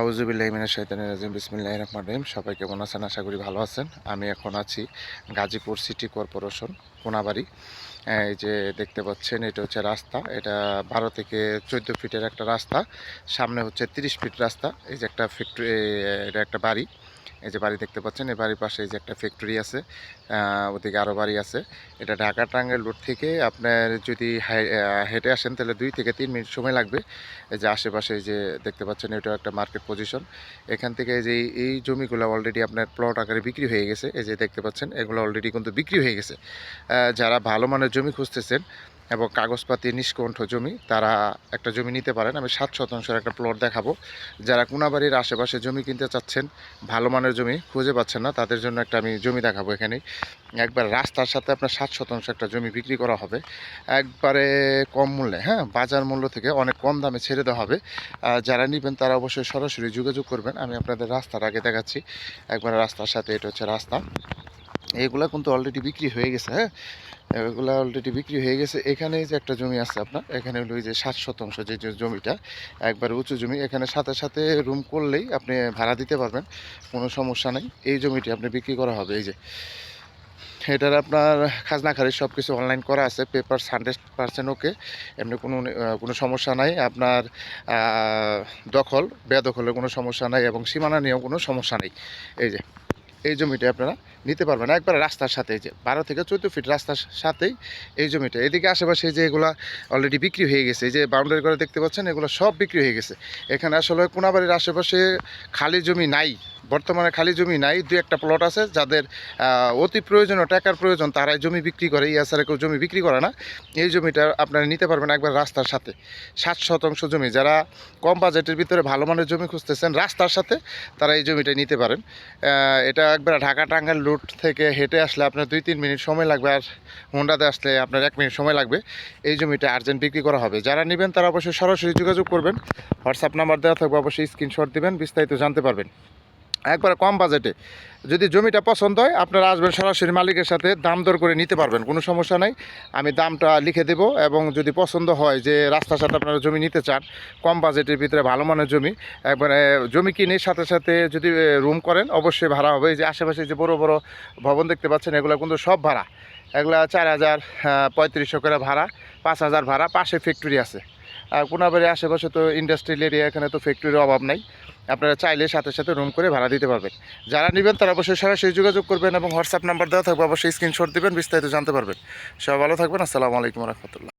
আউজুবিল্লাহিমিনা শৈতানের রাজিম বিসমিল্লাহ রহমান রহিম। সবাই কেমন আছেন? আশা করি ভালো আছেন। আমি এখন আছি গাজীপুর সিটি কর্পোরেশন, কোনাবাড়ি। এই যে দেখতে পাচ্ছেন, এটা হচ্ছে রাস্তা। এটা বারো থেকে চোদ্দ ফিটের একটা রাস্তা। সামনে হচ্ছে তিরিশ ফিট রাস্তা। এই যে একটা ফ্যাক্টরি এটা একটা বাড়ি। এই যে বাড়ি দেখতে পাচ্ছেন, এই বাড়ির পাশে এই যে একটা ফ্যাক্টরি আছে ওদিকে আরও বাড়ি আছে। এটা ঢাকা টাঙ্গাইল রোড থেকে আপনার যদি হেঁটে আসেন, তাহলে দুই থেকে তিন মিনিট সময় লাগবে। এই যে আশেপাশে যে দেখতে পাচ্ছেন এটা একটা মার্কেট পজিশন এখান থেকে যে এই জমিগুলো অলরেডি আপনার প্লট আকারে বিক্রি হয়ে গেছে। এই যে দেখতে পাচ্ছেন, এগুলো অলরেডি কিন্তু বিক্রি হয়ে গেছে। যারা ভালো মানের জমি খুঁজতেছেন এবং কাগজপাতি নিষ্কণ্ঠ জমি, তারা একটা জমি নিতে পারেন। আমি সাত শতাংশের একটা প্লট দেখাবো। যারা কোনাবাড়ির আশেপাশে জমি কিনতে চাচ্ছেন, ভালো মানের জমি খুঁজে পাচ্ছেন না, তাদের জন্য একটা আমি জমি দেখাবো এখানে একবার রাস্তার সাথে আপনার ষাট শতাংশ একটা জমি বিক্রি করা হবে। একবারে কম মূল্যে হ্যাঁ? বাজার মূল্য থেকে অনেক কম দামে ছেড়ে দেওয়া হবে। যারা নেবেন তারা অবশ্যই সরাসরি যোগাযোগ করবেন। আমি আপনাদের রাস্তার আগে দেখাচ্ছি। একবার রাস্তার সাথে এটা হচ্ছে রাস্তা। এগুলা কিন্তু অলরেডি বিক্রি হয়ে গেছে হ্যাঁ? এগুলা অলরেডি বিক্রি হয়ে গেছে। এখানে যে একটা জমি আছে আপনার, এখানে হলো যে সাত শতাংশ যে জমিটা, একবার উঁচু জমি, এখানে সাথে সাথে রুম করলেই আপনি ভাড়া দিতে পারবেন, কোনো সমস্যা নেই। এই জমিটি আপনি বিক্রি করা হবে, এই যে। এটার আপনার খাজনা খারিজ সব কিছু অনলাইন করা আছে পেপার হান্ড্রেড পার্সেন্ট ওকে এমনি কোনো কোনো সমস্যা নাই। আপনার দখল, বেদখলের কোনো সমস্যা নাই এবং সীমানা নিয়েও কোনো সমস্যা নেই। এই যে। এই জমিটা আপনারা নিতে পারবেন। একবার রাস্তার সাথে যে বারো থেকে চোদ্দ ফিট রাস্তার সাথেই এই জমিটা। এদিকে আশেপাশে যে এগুলো অলরেডি বিক্রি হয়ে গেছে। যে বাউন্ডারি করে দেখতে পাচ্ছেন, এগুলো সব বিক্রি হয়ে গেছে। এখানে আসলে কোনাবাড়ির আশেপাশে খালি জমি নাই। বর্তমানে খালি জমি নাই দু একটা প্লট আছে যাদের অতি প্রয়োজনীয় টাকার প্রয়োজন, তারাই জমি বিক্রি করে ইয়াছাড়া কেউ জমি বিক্রি করে না। এই জমিটা আপনারা নিতে পারবেন একবার রাস্তার সাথে। ষাট শতাংশ জমি, যারা কম বাজেটের ভিতরে ভালো মানের জমি খুঁজতেছেন রাস্তার সাথে, তারা এই জমিটা নিতে পারেন। এটা একবার ঢাকা টাঙ্গাইল রুট থেকে হেঁটে আসলে আপনার দুই তিন মিনিট সময় লাগবে, আর হোন্ডাতে আসলে আপনার এক মিনিট সময় লাগবে। এই জমিটা আর্জেন্ট বিক্রি করা হবে। যারা নেবেন তারা অবশ্যই সরাসরি যোগাযোগ করবেন। হোয়াটসঅ্যাপ নাম্বার দেওয়া থাকবে, অবশ্যই স্ক্রিনশট দিবেন, বিস্তারিত জানতে পারবেন। একবারে কম বাজেটে। যদি জমিটা পছন্দ হয়, আপনারা আসবেন সরাসরি মালিকের সাথে, দাম দর করে নিতে পারবেন, কোনো সমস্যা নাই। আমি দামটা লিখে দেব এবং যদি পছন্দ হয় যে রাস্তার সাথে আপনারা জমি নিতে চান, কম বাজেটের ভিতরে ভালো মানের জমি, একবারে জমি কিনে সাথে সাথে যদি রুম করেন, অবশ্যই ভাড়া হবে। এই যে আশেপাশে যে বড় বড় ভবন দেখতে পাচ্ছেন, এগুলো কিন্তু সব ভাড়া। এগুলা চার হাজার পঁয়ত্রিশশো করে ভাড়া, পাঁচ হাজার ভাড়া, পাশে ফ্যাক্টরি আছে। আর কোনাবাড়ির আশেপাশে তো ইন্ডাস্ট্রিয়াল এরিয়া এখানে তো ফ্যাক্টরির অভাব নাই। আপনারা চাইলে সাথে সাথে রুম করে ভাড়া দিতে পারবেন। যারা নেবেন তারা অবশ্যই সরাসরি যোগাযোগ করবেন এবং হোয়াটসঅ্যাপ নাম্বার দেওয়া থাকবে, অবশ্যই স্ক্রিনশট দেবেন, বিস্তারিত জানতে পারবেন। সবাই ভালো থাকবেন, আসসালামু আলাইকুম রহমতুল্লাহ।